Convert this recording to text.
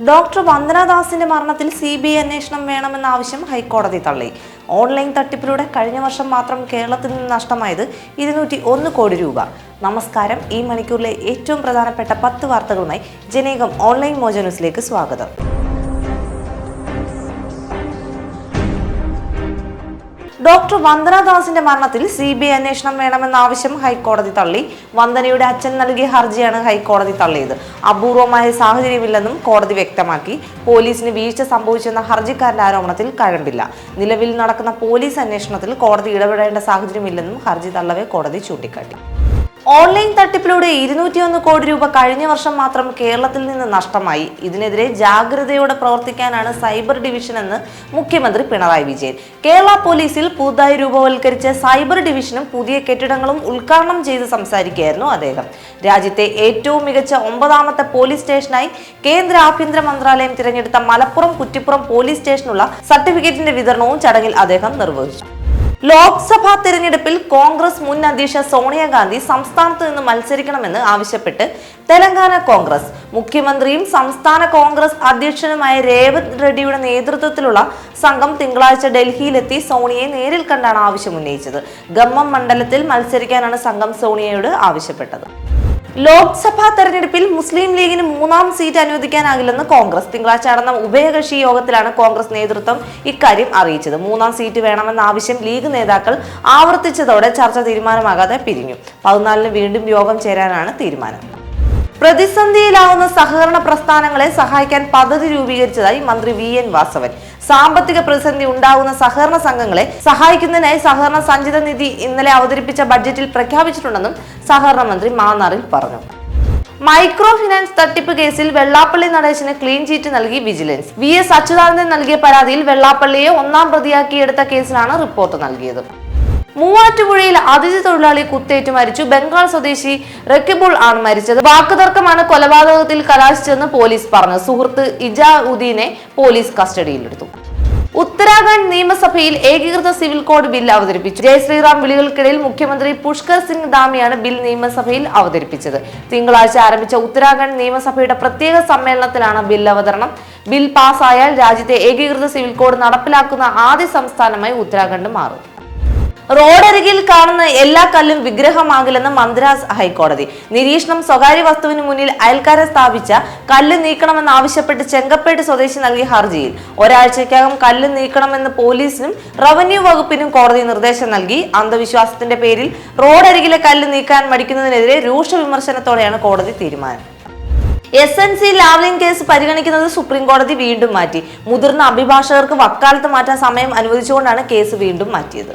Doctor വന്ദനാദാസിന്റെ മരണത്തിൽ C B I അന്വേഷണം വേണമെന്ന ആവശ്യം ഹൈക്കോടതി തള്ളി. ഓൺലൈൻ തട്ടിപ്പിലൂടെ കഴിഞ്ഞ വർഷം മാത്രം കേരളത്തിൽ നിന്ന് നഷ്ടമായത് ഇരുന്നൂറ്റി ഒന്ന് കോടി രൂപ. നമസ്കാരം. ഈ മണിക്കൂറിലെ ഏറ്റവും പ്രധാനപ്പെട്ട പത്ത് വാർത്തകളുമായി ജനേകം ഓൺലൈൻ മോജ ന്യൂസിലേക്ക് സ്വാഗതം. ഡോക്ടർ വന്ദനാദാസിന്റെ മരണത്തിൽ സി ബി ഐ അന്വേഷണം വേണമെന്ന ആവശ്യം ഹൈക്കോടതി തള്ളി. വന്ദനയുടെ അച്ഛൻ നൽകിയ ഹർജിയാണ് ഹൈക്കോടതി തള്ളിയത്. അപൂർവമായ സാഹചര്യമില്ലെന്നും കോടതി വ്യക്തമാക്കി. പോലീസിന് വീഴ്ച സംഭവിച്ചെന്ന ഹർജിക്കാരന്റെ ആരോപണത്തിൽ കഴമ്പില്ല. നിലവിൽ നടക്കുന്ന പോലീസ് അന്വേഷണത്തിൽ കോടതി ഇടപെടേണ്ട സാഹചര്യമില്ലെന്നും ഹർജി തള്ളവെ കോടതി ചൂണ്ടിക്കാട്ടി. ഓൺലൈൻ തട്ടിപ്പിലൂടെ ഇരുന്നൂറ്റിയൊന്ന് കോടി രൂപ കഴിഞ്ഞ വർഷം മാത്രം കേരളത്തിൽ നിന്ന് നഷ്ടമായി. ഇതിനെതിരെ ജാഗ്രതയോടെ പ്രവർത്തിക്കാനാണ് സൈബർ ഡിവിഷൻ എന്ന് മുഖ്യമന്ത്രി പിണറായി വിജയൻ. കേരള പോലീസിൽ പുതുതായി രൂപവൽക്കരിച്ച സൈബർ ഡിവിഷനും പുതിയ കെട്ടിടങ്ങളും ഉദ്ഘാടനം ചെയ്ത് സംസാരിക്കുകയായിരുന്നു അദ്ദേഹം. രാജ്യത്തെ ഏറ്റവും മികച്ച ഒമ്പതാമത്തെ പോലീസ് സ്റ്റേഷനായി കേന്ദ്ര ആഭ്യന്തര മന്ത്രാലയം തിരഞ്ഞെടുത്ത മലപ്പുറം കുറ്റിപ്പുറം പോലീസ് സ്റ്റേഷനുള്ള സർട്ടിഫിക്കറ്റിന്റെ വിതരണവും ചടങ്ങിൽ അദ്ദേഹം നിർവഹിച്ചു. ലോക്സഭാ തെരഞ്ഞെടുപ്പിൽ കോൺഗ്രസ് മുൻ അധ്യക്ഷ സോണിയാഗാന്ധി സംസ്ഥാനത്ത് നിന്ന് മത്സരിക്കണമെന്ന് ആവശ്യപ്പെട്ട് തെലങ്കാന കോൺഗ്രസ്. മുഖ്യമന്ത്രിയും സംസ്ഥാന കോൺഗ്രസ് അധ്യക്ഷനുമായ രേവന്ത് റെഡ്ഡിയുടെ നേതൃത്വത്തിലുള്ള സംഘം തിങ്കളാഴ്ച ഡൽഹിയിലെത്തി സോണിയെ നേരിൽ കണ്ടാണ് ആവശ്യം ഉന്നയിച്ചത് ഗമ്മം മണ്ഡലത്തിൽ മത്സരിക്കാനാണ് സംഘം സോണിയയോട് ആവശ്യപ്പെട്ടത്. ലോക്സഭാ തെരഞ്ഞെടുപ്പിൽ മുസ്ലിം ലീഗിന് മൂന്നാം സീറ്റ് അനുവദിക്കാനാകില്ലെന്ന് കോൺഗ്രസ്. തിങ്കളാഴ്ച നടന്ന ഉഭയകക്ഷി യോഗത്തിലാണ് കോൺഗ്രസ് നേതൃത്വം ഇക്കാര്യം അറിയിച്ചത്. മൂന്നാം സീറ്റ് വേണമെന്ന ആവശ്യം ലീഗ് നേതാക്കൾ ആവർത്തിച്ചതോടെ ചർച്ച തീരുമാനമാകാതെ പിരിഞ്ഞു. പതിനാലിന് വീണ്ടും യോഗം ചേരാനാണ് തീരുമാനം. പ്രതിസന്ധിയിലാവുന്ന സഹകരണ പ്രസ്ഥാനങ്ങളെ സഹായിക്കാൻ പദ്ധതി രൂപീകരിച്ചതായി മന്ത്രി വി എൻ വാസവൻ. സാമ്പത്തിക പ്രതിസന്ധി ഉണ്ടാകുന്ന സഹകരണ സംഘങ്ങളെ സഹായിക്കുന്നതിനായി സഹകരണ സഞ്ചിത നിധി ഇന്നലെ അവതരിപ്പിച്ച ബഡ്ജറ്റിൽ പ്രഖ്യാപിച്ചിട്ടുണ്ടെന്നും സഹകരണ മന്ത്രി മാന്നാറിൽ പറഞ്ഞു. മൈക്രോ ഫിനാൻസ് തട്ടിപ്പ് കേസിൽ വെള്ളാപ്പള്ളി നടേശന് ക്ലീൻ ചീറ്റ് നൽകി വിജിലൻസ്. വി എസ് അച്യുതാനന്ദൻ നൽകിയ പരാതിയിൽ വെള്ളാപ്പള്ളിയെ ഒന്നാം പ്രതിയാക്കിയെടുത്ത കേസിലാണ് റിപ്പോർട്ട് നൽകിയത്. മൂവാറ്റുപുഴയിൽ അതിഥി തൊഴിലാളി കുത്തേറ്റ് മരിച്ചു. ബംഗാൾ സ്വദേശി റക്കിബുൾ ആണ് മരിച്ചത്. വാക്കുതർക്കമാണ് കൊലപാതകത്തിൽ കലാശിച്ചതെന്ന് പോലീസ് പറഞ്ഞു. സുഹൃത്ത് ഇജാഉദ്ദീനെ പോലീസ് കസ്റ്റഡിയിലെടുത്തു. ഉത്തരാഖണ്ഡ് നിയമസഭയിൽ ഏകീകൃത സിവിൽ കോഡ് ബിൽ അവതരിപ്പിച്ചു. ജയ് ശ്രീറാം വിളികൾക്കിടയിൽ മുഖ്യമന്ത്രി പുഷ്കർ സിംഗ് ധാമിയാണ് ബിൽ നിയമസഭയിൽ അവതരിപ്പിച്ചത്. തിങ്കളാഴ്ച ആരംഭിച്ച ഉത്തരാഖണ്ഡ് നിയമസഭയുടെ പ്രത്യേക സമ്മേളനത്തിലാണ് ബിൽ അവതരണം. ബിൽ പാസ്സായാൽ രാജ്യത്തെ ഏകീകൃത സിവിൽ കോഡ് നടപ്പിലാക്കുന്ന ആദ്യ സംസ്ഥാനമായി ഉത്തരാഖണ്ഡ് മാറും. റോഡരികിൽ കാണുന്ന എല്ലാ കല്ലും വിഗ്രഹമാകില്ലെന്ന് മദ്രാസ് ഹൈക്കോടതി. നിരീക്ഷണം സ്വകാര്യ വസ്തുവിന് മുന്നിൽ അയൽക്കാരെ സ്ഥാപിച്ച കല്ല് നീക്കണമെന്നാവശ്യപ്പെട്ട് ചെങ്കപ്പേട്ട് സ്വദേശി നൽകിയ ഹർജിയിൽ. ഒരാഴ്ചയ്ക്കകം കല്ല് നീക്കണമെന്ന് പോലീസിനും റവന്യൂ വകുപ്പിനും കോടതി നിർദ്ദേശം നൽകി. അന്ധവിശ്വാസത്തിന്റെ പേരിൽ റോഡരികിലെ കല്ല് നീക്കാൻ മടിക്കുന്നതിനെതിരെ രൂക്ഷ വിമർശനത്തോടെയാണ് കോടതി തീരുമാനം. S N C Lavalin case പരിഗണിക്കുന്നത് സുപ്രീം കോടതി വീണ്ടും മാറ്റി. മുതിർന്ന അഭിഭാഷകർക്ക് വക്കാലത്ത് മാറ്റാൻ സമയം അനുവദിച്ചുകൊണ്ടാണ് കേസ് വീണ്ടും മാറ്റിയത്.